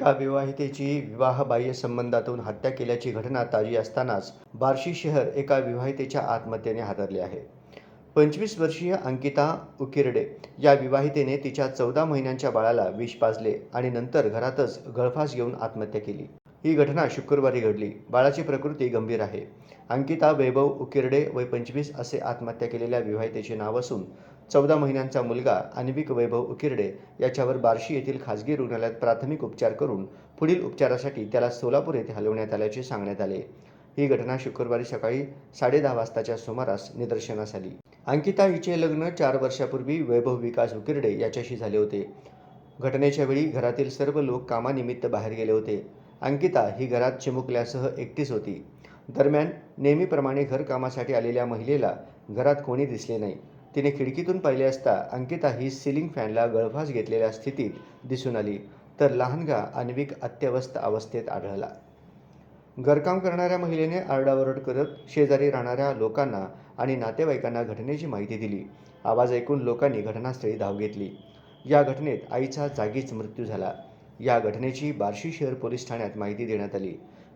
एका विवाहितेची विवाहबाह्य संबंधातून हत्या केल्याची घटना ताजी असतानाच बार्शी शहर एका विवाहितेच्या आत्महत्येने हादरले आहे. पंचवीस वर्षीय अंकिता उकिरडे या विवाहितेने तिच्या चौदा महिन्यांच्या बाळाला विष पाजले आणि नंतर घरातच गळफास घेऊन आत्महत्या केली. ही घटना शुक्रवारी घडली. बाळाची प्रकृती गंभीर आहे. अंकिता वैभव उकिरडे वय पंचवीस असे आत्महत्या केलेल्या विवाहितेचे नाव असून चौदा महिन्यांचा मुलगा अन्विक वैभव उकिरडे याच्यावर बार्शी येथील खासगी रुग्णालयात प्राथमिक उपचार करून पुढील उपचारासाठी त्याला सोलापूर येथे हलवण्यात आल्याचे सांगण्यात आले. ही घटना शुक्रवारी सकाळी साडेदहा वाजताच्या सुमारास निदर्शनास आली. अंकिता हिचे लग्न चार वर्षापूर्वी वैभव विकास उकिरडे याच्याशी झाले होते. घटनेच्या वेळी घरातील सर्व लोक कामानिमित्त बाहेर गेले होते. अंकिता ही घरात चिमुकल्यासह एकटीच होती. दरम्यान नेहमीप्रमाणे घरकामासाठी आलेल्या महिलेला घरात कोणी दिसले नाही. तिने खिडकीतून पाहिले असता अंकिता ही सिलिंग फॅनला गळफास घेतलेल्या स्थितीत दिसून आली. तर लहानगा अन्विक अत्यवस्थ अवस्थेत आढळला. घरकाम करणाऱ्या महिलेने आरडाओरड करत शेजारी राहणाऱ्या लोकांना आणि नातेवाईकांना घटनेची माहिती दिली. आवाज ऐकून लोकांनी घटनास्थळी धाव घेतली. या घटनेत आईचा जागीच मृत्यू झाला. या घटनेची बार्शी शहर पोलीस ठाण्यात माहिती देण्यात आली.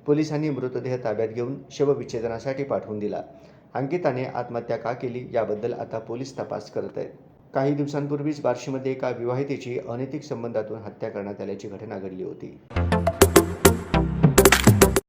पोलिसांनी मृतदेह ताब्यात घेऊन शवविच्छेदनासाठी पाठवून दिला. अंकिताने आत्महत्या का केली याबद्दल आता पोलीस तपास करत आहेत. काही दिवसांपूर्वीच बार्शीमध्ये एका विवाहितेची अनैतिक संबंधातून हत्या करण्यात आल्याची घटना घडली होती.